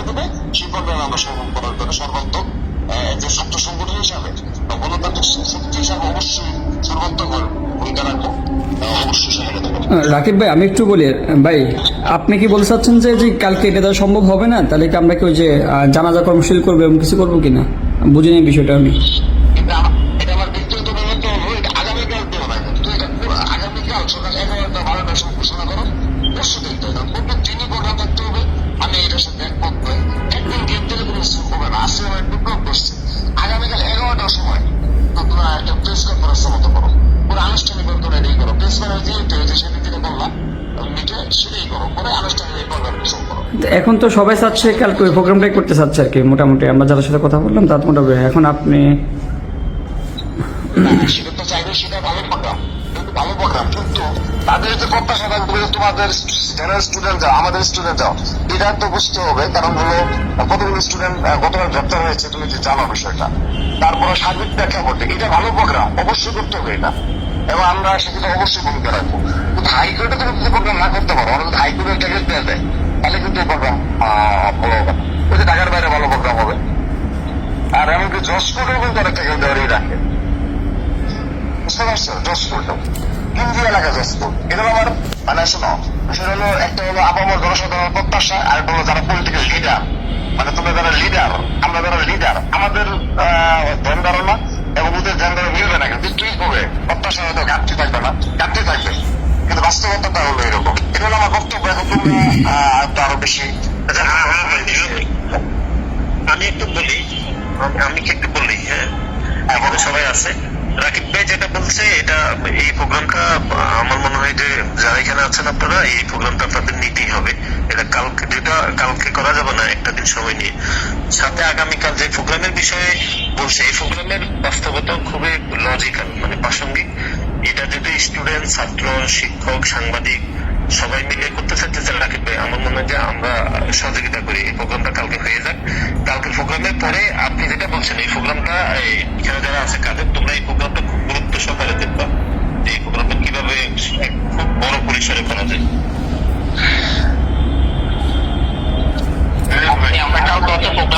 করে দেবে সেই প্রোগ্রামে আমরা সফল করার জন্য সর্বাত্মক যে ছাত্র সংগঠন হিসাবে বা গণতান্ত্রিক শক্তি হিসাবে অবশ্যই সর্বাত্মক ভূমিকা রাখব। রাকিব ভাই আমি একটু বলি ভাই আপনি কি বলতে চাচ্ছেন যে কালকে এটা দেওয়া সম্ভব হবে না? তাহলে কি আমরা কি ওই যে জানাজা কর্মসূচি করব এবং কিছু করব কিনা? বুঝিনি বিষয়টা আমি। আগামীকাল সকাল এগারোটা সময় ঘোষণা করো। পরশু দেখতে সময় একটা প্রেস কনফারেন্স মতো করো। পুরো আনুষ্ঠানিক রেডি করো। প্রেস সেদিন থেকে বললাম এখন তো সবাই চাচ্ছে, কালকে ওই প্রোগ্রামটাই করতে চাচ্ছে আর কি। মোটামুটি আমরা যাদের সাথে কথা বললাম তার মোটামুটি এখন আপনি সেটা চাইবে সেটা ভালো প্রোগ্রাম কিন্তু ভালো প্রোগ্রাম কিন্তু তাদের যে প্রত্যাশা থাকবে তোমাদের যারা স্টুডেন্ট যাও আমাদের স্টুডেন্ট যাও এটা তো বুঝতে হবে, কারণ হলো, কতগুলো স্টুডেন্ট গতকাল গ্রেপ্তার হয়েছে তুমি যে জানো বিষয়টা। তারপরে সার্বিক করতে এটা ভালো প্রোগ্রাম অবশ্যই করতে হবে এটা। এবং আমরা সেক্ষেত্রে অবশ্যই ভূমিকা রাখব। কিন্তু হাইকোর্টে তুমি যদি প্রোগ্রাম না করতে পারো অর্থাৎ হাইকোর্টের ট্যাগেট দেওয়া যায়, তাহলে কিন্তু এই প্রোগ্রাম ভালো হবে ওই যে ঢাকার বাইরে ভালো প্রোগ্রাম হবে। আর এমনকি জসকোটেও কিন্তু অনেক ট্যাগেট দেওয়ারই রাখে। বুঝতে পারছ জসপুর হিন্দি এলাকা জসপুর এটা আমার মানে শোনো সেটা হলো একটা হলো আপামর জনসাধারণের প্রত্যাশা আর একটা হলো যারা পলিটিক্যাল লিডার মানে তোমরা যারা লিডার আমরা যারা লিডার আমাদের ধ্যান ধারণা এবং ওদের ধ্যান ধারণা মিলবে না কিন্তু তুই হবে প্রত্যাশা হয়তো ঘাটতি থাকবে না ঘাটতি থাকবে। কিন্তু বাস্তবতাটা হলো এরকম। এটা হলো আমার বক্তব্য এখন তোমরা আরও বেশি আচ্ছা, হ্যাঁ, হ্যাঁ, হ্যাঁ। আমি একটু বলি আমি- আমি কি একটু বলি হ্যাঁ? এখানে সবাই আছে। রাকিব ভাই যেটা বলছে, এটা এই প্রোগ্রামটা, আমার মনে হয় যে যারা এখানে আছেন আপনারা, এই প্রোগ্রামটা আপনাদের নিতেই হবে। এটা কালকে, যেটা কালকে করা যাবে না, একটা দিন সময় নিয়ে। সাথে আগামীকাল যে প্রোগ্রামের বিষয়ে বলছে, এই প্রোগ্রামের বাস্তবতা খুবই লজিক্যাল মানে প্রাসঙ্গিক। এটা যদি স্টুডেন্ট ছাত্র, শিক্ষক, সাংবাদিক সবাই মিলে করতে চাইতেছে রাকিব ভাই, আমার মনে হয় যে আমরা সহযোগিতা করি, এই প্রোগ্রামটা কালকে হয়ে যাক। কালকের প্রোগ্রামের পরে আপনি যেটা বলছেন, এই প্রোগ্রামটা এখানে যারা আছে, কাদের তোমরা এই প্রোগ্রামটা খুব গুরুত্ব সহকারে দেখবা যে এই প্রোগ্রামটা কীভাবে এক খুব বড় পরিসরে করা যায় আমরা